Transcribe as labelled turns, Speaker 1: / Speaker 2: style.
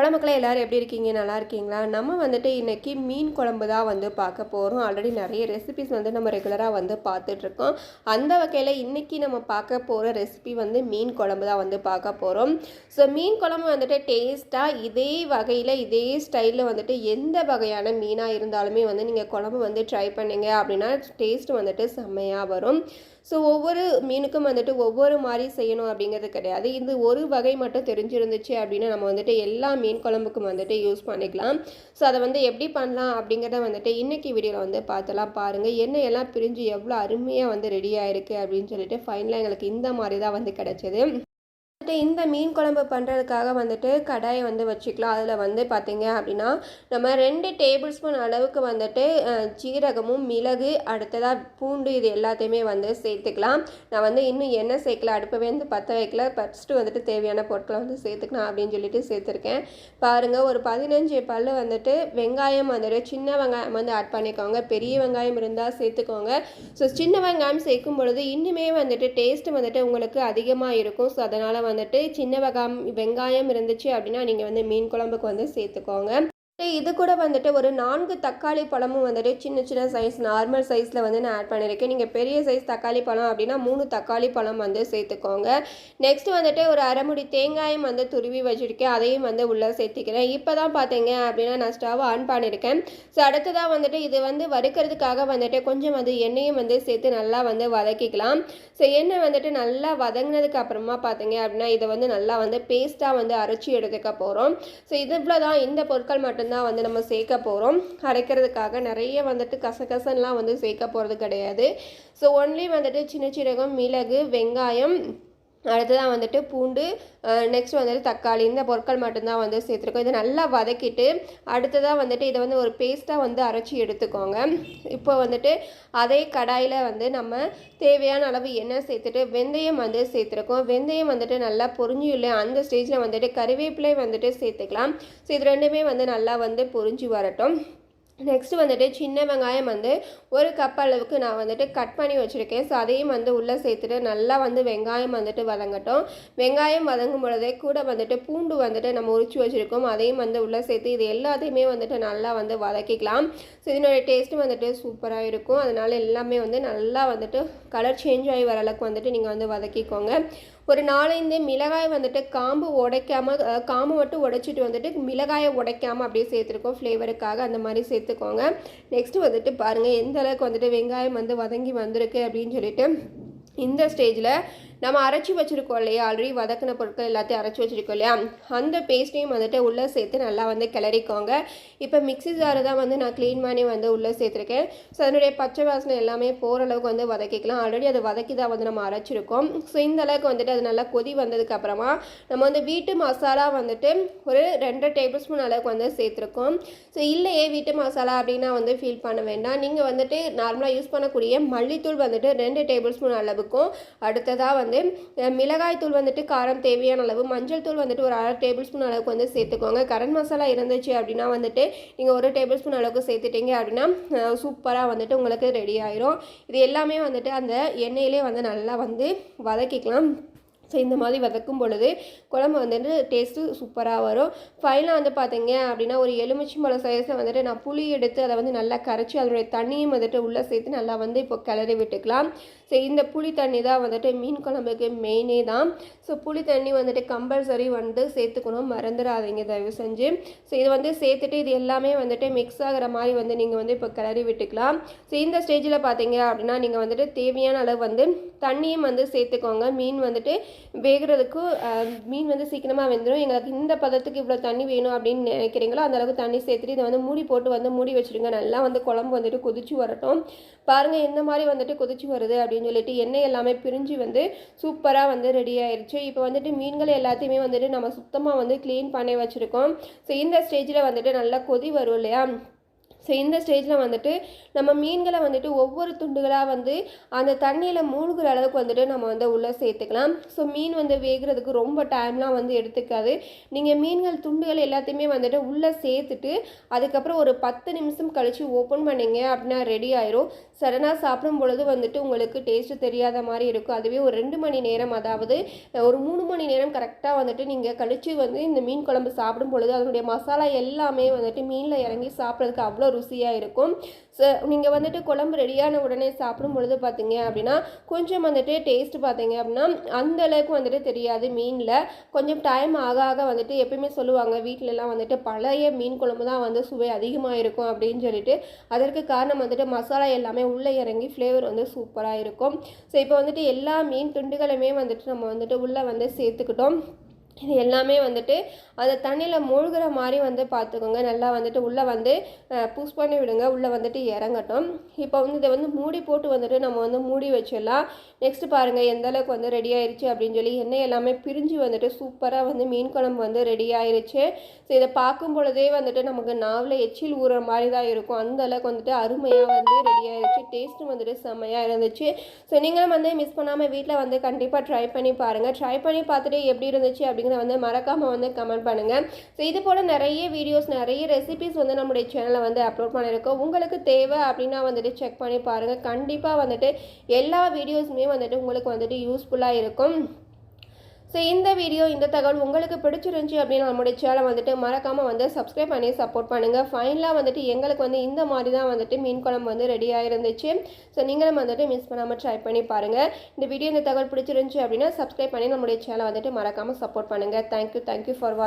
Speaker 1: hello மக்களே எல்லோரும் எப்படி இருக்கீங்க நல்லா இருக்கீங்களா நம்ம வந்துட்டு இன்றைக்கி மீன் குழம்பு தான் வந்து பார்க்க போகிறோம் ஆல்ரெடி நிறைய ரெசிபிஸ் வந்து நம்ம ரெகுலராக வந்து பார்த்துட்ருக்கோம் அந்த வகையில் இன்றைக்கி நம்ம பார்க்க போகிற ரெசிபி வந்து மீன் குழம்பு தான் வந்து பார்க்க போகிறோம் ஸோ மீன் குழம்பு வந்துட்டு டேஸ்ட்டாக இதே வகையில் இதே ஸ்டைலில் வந்துட்டு எந்த வகையான மீனாக இருந்தாலுமே வந்து நீங்கள் குழம்பு வந்து ட்ரை பண்ணிங்க அப்படின்னா டேஸ்ட் வந்துட்டு செம்மையாக வரும் ஸோ ஒவ்வொரு மீனுக்கும் வந்துட்டு ஒவ்வொரு மாதிரி செய்யணும் அப்படிங்கிறது கிடையாது இது ஒரு வகை மட்டும் தெரிஞ்சிருந்துச்சு அப்படின்னா நம்ம வந்துட்டு எல்லா மீன் குழம்புக்கும் வந்துட்டு யூஸ் பண்ணிக்கலாம் ஸோ அதை வந்து எப்படி பண்ணலாம் அப்படிங்கிறத வந்துட்டு இன்றைக்கி வீடியோவில் வந்து பார்த்தலாம் பாருங்கள் என்ன எல்லாம் பிரிஞ்சு எவ்வளோ அருமையாக வந்து ரெடி ஆயிருக்கு அப்படின்னு சொல்லிட்டு ஃபைனலாக எங்களுக்கு இந்த மாதிரி தான் வந்து கிடச்சிது வந்துட்டு இந்த மீன் குழம்பு பண்ணுறதுக்காக வந்துட்டு கடாயை வந்து வச்சுக்கலாம் அதில் வந்து பார்த்திங்க அப்படின்னா நம்ம ரெண்டு டேபிள் ஸ்பூன் அளவுக்கு வந்துட்டு சீரகமும் மிளகு அடுத்ததாக பூண்டு இது எல்லாத்தையுமே வந்து சேர்த்துக்கலாம் நான் வந்து இன்னும் எண்ணெய் சேர்க்கல அடுப்பவே வந்து பற்ற வைக்கல ஃபஸ்ட்டு வந்துட்டு தேவையான பொருட்களை வந்து சேர்த்துக்கலாம் அப்படின்னு சொல்லிட்டு சேர்த்துருக்கேன் பாருங்கள் ஒரு பதினஞ்சு பல் வந்துட்டு வெங்காயம் வந்துட்டு சின்ன வெங்காயம் வந்து ஆட் பண்ணிக்கோங்க பெரிய வெங்காயம் இருந்தால் சேர்த்துக்கோங்க ஸோ சின்ன வெங்காயம் சேர்க்கும் பொழுது இன்னுமே வந்துட்டு டேஸ்ட் வந்துட்டு உங்களுக்கு அதிகமாக இருக்கும் ஸோ அதனால் வந்து வந்துட்டு சின்ன வெங்காயம் இருந்துச்சு அப்படின்னா நீங்கள் வந்து மீன் குழம்புக்கு வந்து சேர்த்துக்கோங்க இது கூட வந்துட்டு ஒரு நான்கு தக்காளி பழமும் வந்துட்டு சின்ன சின்ன சைஸ் நார்மல் சைஸில் வந்து நான் ஆட் பண்ணியிருக்கேன் நீங்கள் பெரிய சைஸ் தக்காளி பழம் அப்படின்னா மூணு தக்காளி பழம் வந்து சேர்த்துக்கோங்க நெக்ஸ்ட் வந்துட்டு ஒரு அரைமுடி தேங்காயும் வந்து துருவி வச்சுருக்கேன் அதையும் வந்து உள்ளே சேர்த்துக்கிறேன் இப்போ தான் பார்த்தீங்க அப்படின்னா நான் ஸ்டவ் ஆன் பண்ணியிருக்கேன் ஸோ அடுத்ததாக வந்துட்டு இது வந்து வறுக்கிறதுக்காக வந்துட்டு கொஞ்சம் வந்து எண்ணெயும் வந்து சேர்த்து நல்லா வந்து வதக்கிக்கலாம் ஸோ எண்ணெய் வந்துட்டு நல்லா வதங்கினதுக்கு அப்புறமா பார்த்தீங்க அப்படின்னா இதை வந்து நல்லா வந்து பேஸ்ட்டாக வந்து அரைச்சி எடுத்துக்க போகிறோம் ஸோ இது இவ்வளோ தான் இந்த பொருட்கள் மட்டும் மட்டும்தான் வந்து நம்ம சேர்க்க போகிறோம் அரைக்கிறதுக்காக நிறைய வந்துட்டு கசகசன்லாம் வந்து சேர்க்க போகிறது கிடையாது ஸோ ஒன்லி வந்துட்டு சின்ன சீரகம் மிளகு வெங்காயம் அடுத்ததாக வந்துட்டு பூண்டு நெக்ஸ்ட் வந்துட்டு தக்காளி இந்த பொருட்கள் மட்டும்தான் வந்து சேர்த்துருக்கோம் இதை நல்லா வதக்கிட்டு அடுத்ததாக வந்துட்டு இதை வந்து ஒரு பேஸ்ட்டாக வந்து அரைச்சி எடுத்துக்கோங்க இப்போ வந்துட்டு அதே கடாயில் வந்து நம்ம தேவையான அளவு எண்ணெய் சேர்த்துட்டு வெந்தயம் வந்து சேர்த்துருக்கோம் வெந்தயம் வந்துட்டு நல்லா பொறிஞ்சு இல்லை அந்த ஸ்டேஜில் வந்துட்டு கருவேப்பிலை வந்துட்டு சேர்த்துக்கலாம் ஸோ இது ரெண்டுமே வந்து நல்லா வந்து பொரிஞ்சு வரட்டும் நெக்ஸ்ட்டு வந்துட்டு சின்ன வெங்காயம் வந்து ஒரு கப் அளவுக்கு நான் வந்துட்டு கட் பண்ணி வச்சுருக்கேன் ஸோ அதையும் வந்து உள்ளே சேர்த்துட்டு நல்லா வந்து வெங்காயம் வந்துட்டு வதங்கட்டும் வெங்காயம் வதங்கும் பொழுதே கூட வந்துட்டு பூண்டு வந்துட்டு நம்ம உரிச்சு வச்சுருக்கோம் அதையும் வந்து உள்ளே சேர்த்து இது எல்லாத்தையுமே வந்துட்டு நல்லா வந்து வதக்கிக்கலாம் ஸோ இதனுடைய டேஸ்ட்டு வந்துட்டு சூப்பராக இருக்கும் அதனால் எல்லாமே வந்து நல்லா வந்துட்டு கலர் சேஞ்ச் ஆகி வர அளவுக்கு வந்துட்டு நீங்கள் வந்து வதக்கிக்கோங்க ஒரு நாலஞ்சு மிளகாய் வந்துட்டு காம்பு உடைக்காமல் காம்பு மட்டும் உடைச்சிட்டு வந்துட்டு மிளகாயை உடைக்காமல் அப்படியே சேர்த்துருக்கோம் ஃப்ளேவருக்காக அந்த மாதிரி சேர்த்துக்கோங்க நெக்ஸ்ட்டு வந்துட்டு பாருங்கள் எந்த அளவுக்கு வந்துட்டு வெங்காயம் வந்து வதங்கி வந்திருக்கு அப்படின்னு சொல்லிட்டு இந்த ஸ்டேஜில் நம்ம அரைச்சி வச்சுருக்கோம் இல்லையா ஆல்ரெடி வதக்கின பொருட்கள் எல்லாத்தையும் அரைச்சி வச்சுருக்கோம் இல்லையா அந்த பேஸ்ட்டையும் வந்துட்டு உள்ளே சேர்த்து நல்லா வந்து கிளறிக்கோங்க இப்போ மிக்ஸி ஜாரை தான் வந்து நான் க்ளீன் பண்ணி வந்து உள்ளே சேர்த்துருக்கேன் ஸோ அதனுடைய பச்சை வாசனை எல்லாமே போகிற அளவுக்கு வந்து வதக்கிக்கலாம் ஆல்ரெடி அதை வதக்கி தான் வந்து நம்ம அரைச்சிருக்கோம் ஸோ இந்த அளவுக்கு வந்துட்டு அது நல்லா கொதி வந்ததுக்கப்புறமா நம்ம வந்து வீட்டு மசாலா வந்துட்டு ஒரு ரெண்டு டேபிள் ஸ்பூன் அளவுக்கு வந்து சேர்த்துருக்கோம் ஸோ இல்லையே வீட்டு மசாலா அப்படின்னா வந்து ஃபீல் பண்ண வேண்டாம் நீங்கள் வந்துட்டு நார்மலாக யூஸ் பண்ணக்கூடிய மல்லித்தூள் வந்துட்டு ரெண்டு டேபிள் ஸ்பூன் அளவுக்கும் அடுத்ததாக வந்து வந்து மிளகாய் தூள் வந்துட்டு காரம் தேவையான அளவு மஞ்சள் தூள் வந்துட்டு ஒரு அரை டேபிள் ஸ்பூன் அளவுக்கு வந்து சேர்த்துக்கோங்க கரண்ட் மசாலா இருந்துச்சு அப்படின்னா வந்துட்டு நீங்கள் ஒரு டேபிள் ஸ்பூன் அளவுக்கு சேர்த்துட்டீங்க அப்படின்னா சூப்பராக வந்துட்டு உங்களுக்கு ரெடி ஆயிரும் இது எல்லாமே வந்துட்டு அந்த எண்ணெயிலே வந்து நல்லா வந்து வதக்கிக்கலாம் ஸோ இந்த மாதிரி வதக்கும் பொழுது குழம்பு வந்துட்டு டேஸ்ட்டு சூப்பராக வரும் ஃபைனலாக வந்து பார்த்தீங்க அப்படின்னா ஒரு எலுமிச்சி மலை சைஸில் வந்துட்டு நான் புளி எடுத்து அதை வந்து நல்லா கரைச்சி அதனுடைய தண்ணியும் வந்துட்டு உள்ளே சேர்த்து நல்லா வந்து இப்போ கிளறி விட்டுக்கலாம் ஸோ இந்த புளி தண்ணி தான் வந்துட்டு மீன் குழம்புக்கு மெயினே தான் ஸோ புளி தண்ணி வந்துட்டு கம்பல்சரி வந்து சேர்த்துக்கணும் மறந்துடாதீங்க தயவு செஞ்சு ஸோ இது வந்து சேர்த்துட்டு இது எல்லாமே வந்துட்டு மிக்ஸ் ஆகிற மாதிரி வந்து நீங்கள் வந்து இப்போ கிளறி விட்டுக்கலாம் ஸோ இந்த ஸ்டேஜில் பார்த்தீங்க அப்படின்னா நீங்கள் வந்துட்டு தேவையான அளவு வந்து தண்ணியும் வந்து சேர்த்துக்கோங்க மீன் வந்துட்டு வேகிறதுக்கு மீன் வந்து சீக்கிரமாக வெந்துடும் எங்களுக்கு இந்த பதத்துக்கு இவ்வளோ தண்ணி வேணும் அப்படின்னு நினைக்கிறீங்களோ அந்தளவுக்கு தண்ணி சேர்த்துட்டு இதை வந்து மூடி போட்டு வந்து மூடி வச்சுருங்க நல்லா வந்து குழம்பு வந்துட்டு கொதிச்சு வரட்டும் பாருங்கள் எந்த மாதிரி வந்துட்டு கொதிச்சு வருது அப்படின்னு சொல்லிட்டு எண்ணெய் எல்லாமே பிரிஞ்சு வந்து சூப்பராக வந்து ரெடி ஆயிடுச்சு இப்போ வந்துட்டு மீன்கள் எல்லாத்தையுமே வந்துட்டு நம்ம சுத்தமாக வந்து க்ளீன் பண்ணி வச்சுருக்கோம் ஸோ இந்த ஸ்டேஜில் வந்துட்டு நல்லா கொதி வரும் இல்லையா ஸோ இந்த ஸ்டேஜில் வந்துட்டு நம்ம மீன்களை வந்துட்டு ஒவ்வொரு துண்டுகளாக வந்து அந்த தண்ணியில் மூழ்கிற அளவுக்கு வந்துட்டு நம்ம வந்து உள்ளே சேர்த்துக்கலாம் ஸோ மீன் வந்து வேகிறதுக்கு ரொம்ப டைம்லாம் வந்து எடுத்துக்காது நீங்கள் மீன்கள் துண்டுகள் எல்லாத்தையுமே வந்துட்டு உள்ளே சேர்த்துட்டு அதுக்கப்புறம் ஒரு பத்து நிமிஷம் கழித்து ஓப்பன் பண்ணிங்க அப்படின்னா ரெடி ஆயிரும் சடனாக சாப்பிடும் பொழுது வந்துட்டு உங்களுக்கு டேஸ்ட்டு தெரியாத மாதிரி இருக்கும் அதுவே ஒரு ரெண்டு மணி நேரம் அதாவது ஒரு மூணு மணி நேரம் கரெக்டாக வந்துட்டு நீங்கள் கழித்து வந்து இந்த மீன் குழம்பு சாப்பிடும் பொழுது அதனுடைய மசாலா எல்லாமே வந்துட்டு மீனில் இறங்கி சாப்பிட்றதுக்கு அவ்வளோ ருசியாக இருக்கும் ஸோ நீங்கள் வந்துட்டு குழம்பு ரெடியான உடனே சாப்பிடும் பொழுது பார்த்தீங்க அப்படின்னா கொஞ்சம் வந்துட்டு டேஸ்ட் பார்த்தீங்க அப்படின்னா அந்த அளவுக்கு வந்துட்டு தெரியாது மீனில் கொஞ்சம் டைம் ஆக ஆக வந்துட்டு எப்பயுமே சொல்லுவாங்க வீட்டிலலாம் வந்துட்டு பழைய மீன் குழம்பு தான் வந்து சுவை அதிகமாக இருக்கும் அப்படின்னு சொல்லிட்டு அதற்கு காரணம் வந்துட்டு மசாலா எல்லாமே உள்ளே இறங்கி ஃப்ளேவர் வந்து சூப்பராக இருக்கும் ஸோ இப்போ வந்துட்டு எல்லா மீன் துண்டுகளுமே வந்துட்டு நம்ம வந்துட்டு உள்ளே வந்து சேர்த்துக்கிட்டோம் இது எல்லாமே வந்துட்டு அதை தண்ணியில் மூழ்கிற மாதிரி வந்து பார்த்துக்கோங்க நல்லா வந்துட்டு உள்ளே வந்து புஷ் பண்ணி விடுங்க உள்ளே வந்துட்டு இறங்கட்டும் இப்போ வந்து இதை வந்து மூடி போட்டு வந்துட்டு நம்ம வந்து மூடி வச்சிடலாம் நெக்ஸ்ட்டு பாருங்கள் எந்த அளவுக்கு வந்து ரெடி ஆயிடுச்சு அப்படின்னு சொல்லி எண்ணெய் எல்லாமே பிரிஞ்சு வந்துட்டு சூப்பராக வந்து மீன் குழம்பு வந்து ரெடி ஆயிடுச்சு ஸோ இதை பார்க்கும் பொழுதே வந்துட்டு நமக்கு நாவில் எச்சில் ஊறுற மாதிரி தான் இருக்கும் அந்த அளவுக்கு வந்துட்டு அருமையாக வந்து ரெடி ஆயிடுச்சு டேஸ்ட்டும் வந்துட்டு செம்மையாக இருந்துச்சு ஸோ நீங்களும் வந்து மிஸ் பண்ணாமல் வீட்டில் வந்து கண்டிப்பாக ட்ரை பண்ணி பாருங்கள் ட்ரை பண்ணி பார்த்துட்டு எப்படி இருந்துச்சு அப்படிங்கிற அப்படிங்கிறத வந்து மறக்காமல் வந்து கமெண்ட் பண்ணுங்கள் ஸோ இது போல் நிறைய வீடியோஸ் நிறைய ரெசிபிஸ் வந்து நம்முடைய சேனலில் வந்து அப்லோட் பண்ணியிருக்கோம் உங்களுக்கு தேவை அப்படின்னா வந்துட்டு செக் பண்ணி பாருங்கள் கண்டிப்பாக வந்துட்டு எல்லா வீடியோஸுமே வந்துட்டு உங்களுக்கு வந்துட்டு யூஸ்ஃபுல்லாக இருக்கும் ஸோ இந்த வீடியோ இந்த தகவல் உங்களுக்கு பிடிச்சிருந்துச்சி அப்படின்னு நம்மளுடைய சேனலை வந்துட்டு மறக்காமல் வந்து சப்ஸ்கிரைப் பண்ணி சப்போர்ட் பண்ணுங்கள் ஃபைனலாக வந்துட்டு எங்களுக்கு வந்து இந்த மாதிரி தான் வந்துட்டு மீன் குழம்பு வந்து ரெடியாக இருந்துச்சு ஸோ நீங்களும் வந்துட்டு மிஸ் பண்ணாமல் ட்ரை பண்ணி பாருங்கள் இந்த வீடியோ இந்த தகவல் பிடிச்சிருந்துச்சி அப்படின்னா சப்ஸ்கிரைப் பண்ணி நம்மளுடைய சேனலை வந்துட்டு மறக்காமல் சப்போர்ட் பண்ணுங்கள் தேங்க்யூ தேங்க்யூ ஃபார் வாட்ச்